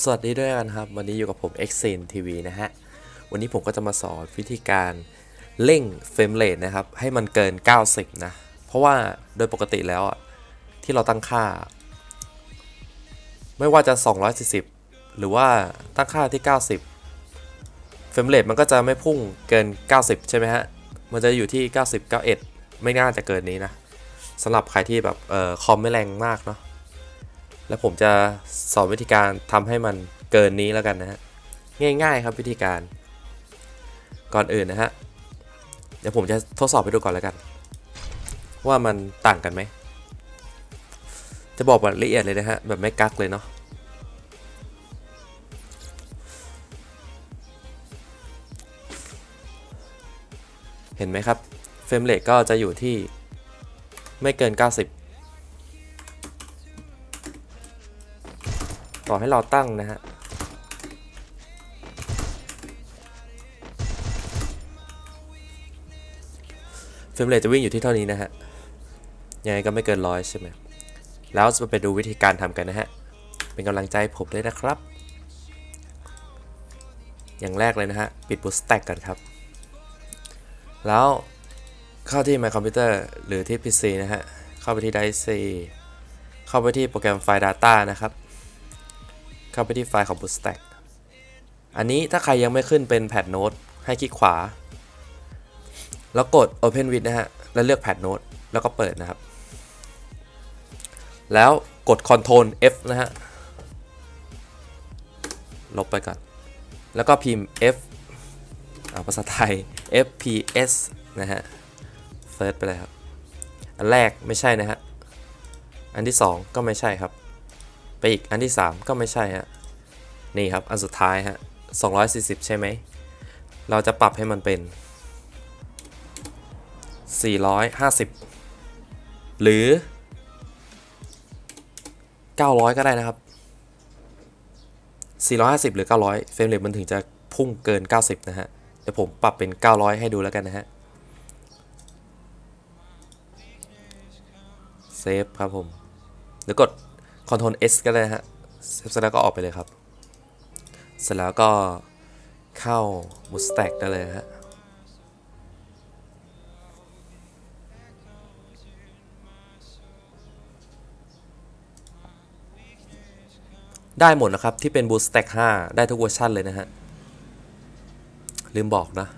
สวัสดีด้วยกันครับ วันนี้อยู่กับผม x z e n TV นะฮะ วันนี้ผมก็จะมาสอนวิธีการเร่งเฟรมเรทนะครับ ให้มันเกิน 90 นะ เพราะว่าโดยปกติแล้วที่เราตั้งค่า ไม่ว่าจะ 240 หรือว่าตั้งค่าที่ 90 เฟรมเรทมันก็จะไม่พุ่งเกิน 90 ใช่ไหมฮะ มันจะอยู่ที่ 90 91 ไม่น่าจะเกินนี้นะสำหรับใครที่แบบเอ่อคอมไม่แรงมากเนาะ แล้วผมจะสอนวิธีการทำให้มันเกินนี้แล้วกันนะฮะง่าย ๆ ครับวิธีการ ก่อนอื่นนะฮะเดี๋ยวผมจะทดสอบไปดูก่อนแล้วกัน ว่ามันต่างกันไหมจะบอกแบบละเอียดเลยนะฮะแบบไม่กักเลยเนาะเห็นไหมครับเฟรมเรทก็จะอยู่ที่ไม่เกิน 90 ต่อให้เราตั้งนะฮะเฟรมเรทจะวิ่งอยู่ที่เท่านี้นะฮะ ยังไงก็ไม่เกินร้อยใช่ไหม แล้วจะไปดูวิธีการทำกันนะฮะ เป็นกำลังใจผมด้วยนะครับ อย่างแรกเลยนะฮะ ปิด Boost Stack กันครับ แล้วเข้าที่ My Computer หรือที่ PC นะฮะ เข้าไปที่ Dice C เข้าไปที่โปรแกรมไฟล์ Data นะครับ เข้าไปที่ไฟล์ของ Bootstack อันนี้ถ้าใครยังไม่ขึ้นเป็นแพดโน้ตให้คลิกขวา แล้วกด Open with นะฮะ แล้วเลือกแพดโน้ตแล้วก็เปิดนะครับ แล้วกด Ctrl F นะฮะ ลบไปก่อน แล้วก็พิมพ์ F อ่าภาษาไทย FPS นะฮะ First ไปเลยครับ อันแรกไม่ใช่นะฮะ อันที่ 2 ก็ไม่ใช่ครับ ไปอีกอันที่ 3 ก็ไม่ใช่ฮะนี่ครับอันสุดท้ายฮะ240 ใช่ไหม เราจะปรับให้มันเป็น 450 หรือ 900 ก็ได้นะครับ 450 หรือ 900 เฟรมเรทมันถึงจะพุ่งเกิน 90 นะฮะ เดี๋ยวผมปรับเป็น 900 ให้ดูแล้วกันนะฮะ เซฟครับผมหรือกด Ctrl S ก็ได้นะฮะเซฟเสร็จแล้วก็ออกไปเลยครับ เสร็จแล้วก็เข้า Bootstack ได้เลยฮะได้หมดนะครับ ที่เป็น Bootstack 5 ได้ทุกเวอร์ชันเลยนะฮะ ลืมบอกนะ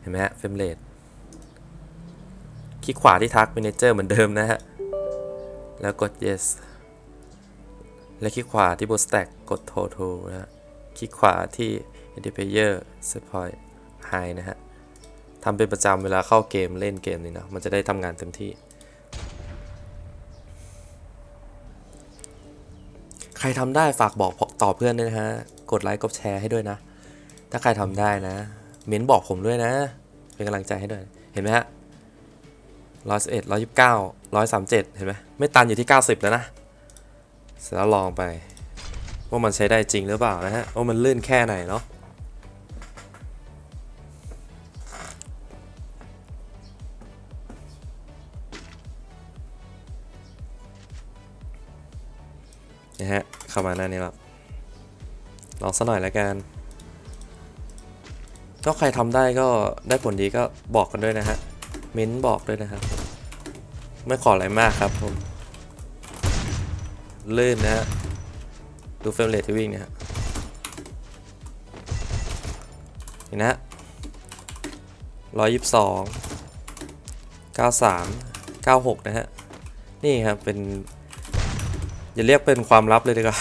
เห็นไหมฮะเฟมเรทคลิกขวาที่ทัก Manager เหมือนเดิมนะฮะ แล้วกด yes และคลิกขวาที่ Bootstack กด total นะฮะคลิกขวาที่ edit player support high นะฮะทำเป็นประจำเวลาเข้าเกมเล่นเกมนี้นะ มันจะได้ทำงานเต็มที่ ใครทำได้ฝากบอกต่อเพื่อนด้วยนะฮะ กดไลค์กดแชร์ให้ด้วยนะ ถ้าใครทำได้นะ เม้นบอกผมด้วยนะ เป็นกำลังใจให้ด้วย เห็นไหมฮะร้อยสิบเอ็ดร้อยยี่สิบเก้าร้อยสามเจ็ดเห็นไหมไม่ตันอยู่ที่เก้าสิบแล้วนะ แล้วลองไป ว่ามันใช้ได้จริงหรือเปล่านะฮะว่ามันลื่นแค่ไหนเนาะนะฮะเข้ามาหน้านี้แล้วลองสักหน่อยแล้วกันก็ใครทำได้ก็ได้ผลดีก็บอกกันด้วยนะฮะเม้นบอกด้วยนะครับ ไม่ขออะไรมากครับผม ลื่นนะฮะ ดูเฟรมเรทที่วิ่งนะฮะเห็นนะฮะร้อยยี่สิบสองเก้าสามเก้าหกนะฮะ นี่ครับเป็น อย่าเรียกเป็นความลับเลยดีกว่า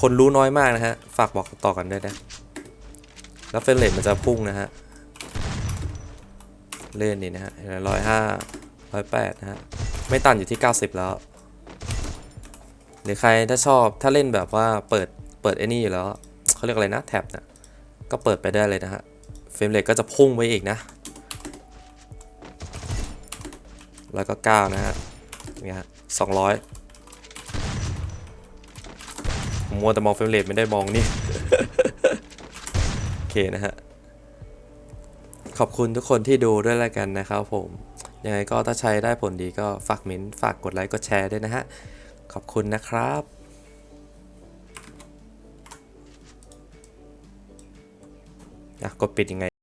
คนรู้น้อยมากนะฮะ ฝากบอกต่อกันด้วยนะ แล้วเฟรมเรทมันจะพุ่งนะฮะ เล่นนี่นะฮะร้อยห้าร้อยแปดนะฮะ ไม่ตันอยู่ที่ 90 แล้ว หรือใครถ้าชอบถ้าเล่นแบบว่าเปิดเปิดไอ้นี่อยู่แล้วเขาเรียกอะไรนะแท็บนะก็เปิดไปได้เลยนะฮะเฟรมเรทก็จะพุ่งไปอีกนะ แล้วก็ 9 นะฮะนี่ฮะสองร้อยผมมัวแต่มองเฟรมเรทไม่ได้มองนี่ โอเคนะฮะ ขอบคุณทุกคนที่ดูด้วยแล้วกันนะครับผม ยังไงก็ถ้าใช้ได้ผลดีก็ฝากเม้นฝากกดไลค์กดแชร์ด้วยนะฮะ ขอบคุณนะครับนะกดปิดยังไง